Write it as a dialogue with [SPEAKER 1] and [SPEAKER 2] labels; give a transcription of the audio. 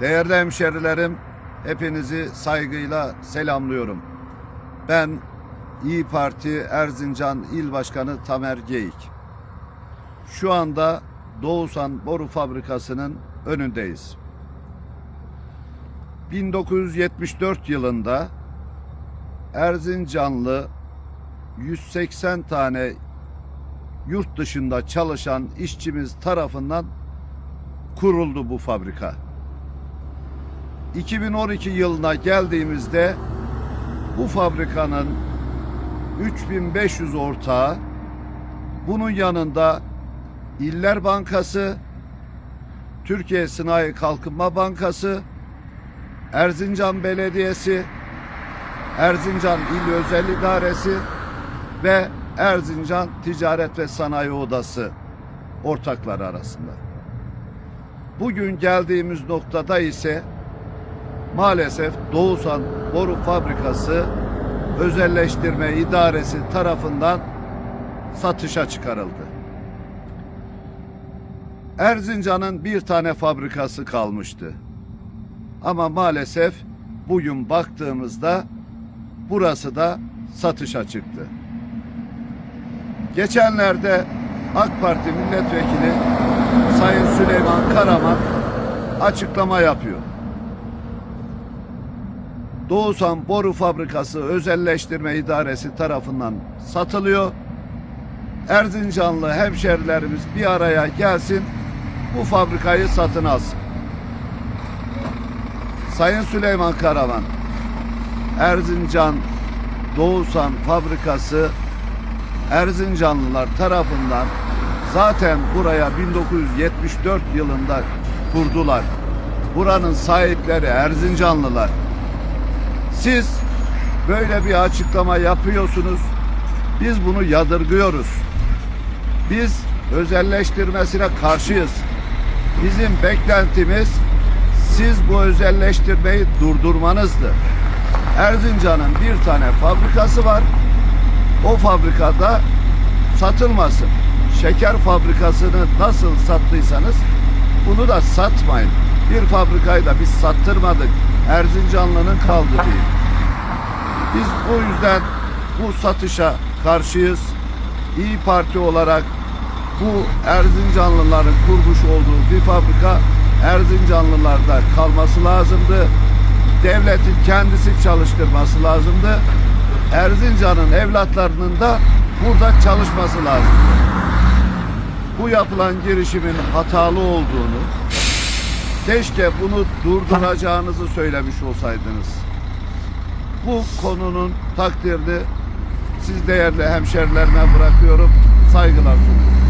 [SPEAKER 1] Değerli hemşerilerim, hepinizi saygıyla selamlıyorum. Ben İyi Parti Erzincan İl Başkanı Tamer Geyik. Şu anda Doğusan Boru Fabrikası'nın önündeyiz. 1974 yılında Erzincanlı 180 tane yurt dışında çalışan işçimiz tarafından kuruldu bu fabrika. 2012 yılına geldiğimizde bu fabrikanın 3500 ortağı bunun yanında İller Bankası, Türkiye Sanayi Kalkınma Bankası, Erzincan Belediyesi, Erzincan İl Özel İdaresi ve Erzincan Ticaret ve Sanayi Odası ortakları arasında. Bugün geldiğimiz noktada ise maalesef Doğusan Boru Fabrikası Özelleştirme İdaresi tarafından satışa çıkarıldı. Erzincan'ın bir tane fabrikası kalmıştı. Ama maalesef bugün baktığımızda burası da satışa çıktı. Geçenlerde AK Parti milletvekili Sayın Süleyman Karaman açıklama yapıyor. Doğusan Boru Fabrikası Özelleştirme İdaresi tarafından satılıyor. Erzincanlı hemşerilerimiz bir araya gelsin bu fabrikayı satın alsın. Sayın Süleyman Karaman, Erzincan Doğusan Fabrikası Erzincanlılar tarafından zaten buraya 1974 yılında kurdular. Buranın sahipleri Erzincanlılar. Siz böyle bir açıklama yapıyorsunuz. Biz bunu yadırgıyoruz. Biz özelleştirmesine karşıyız. Bizim beklentimiz siz bu özelleştirmeyi durdurmanızdı. Erzincan'ın bir tane fabrikası var. O fabrikada satılmasın. Şeker fabrikasını nasıl sattıysanız bunu da satmayın. Bir fabrikayı da biz sattırmadık. Erzincanlı'nın kaldı diye. Biz o yüzden bu satışa karşıyız. İyi Parti olarak bu Erzincanlıların kurmuş olduğu bir fabrika Erzincanlılarda kalması lazımdı. Devletin kendisi çalıştırması lazımdı. Erzincan'ın evlatlarının da burada çalışması lazım. Bu yapılan girişimin hatalı olduğunu, keşke bunu durduracağınızı söylemiş olsaydınız. Bu konunun takdirini siz değerli hemşerilerime bırakıyorum. Saygılar sunuyorum.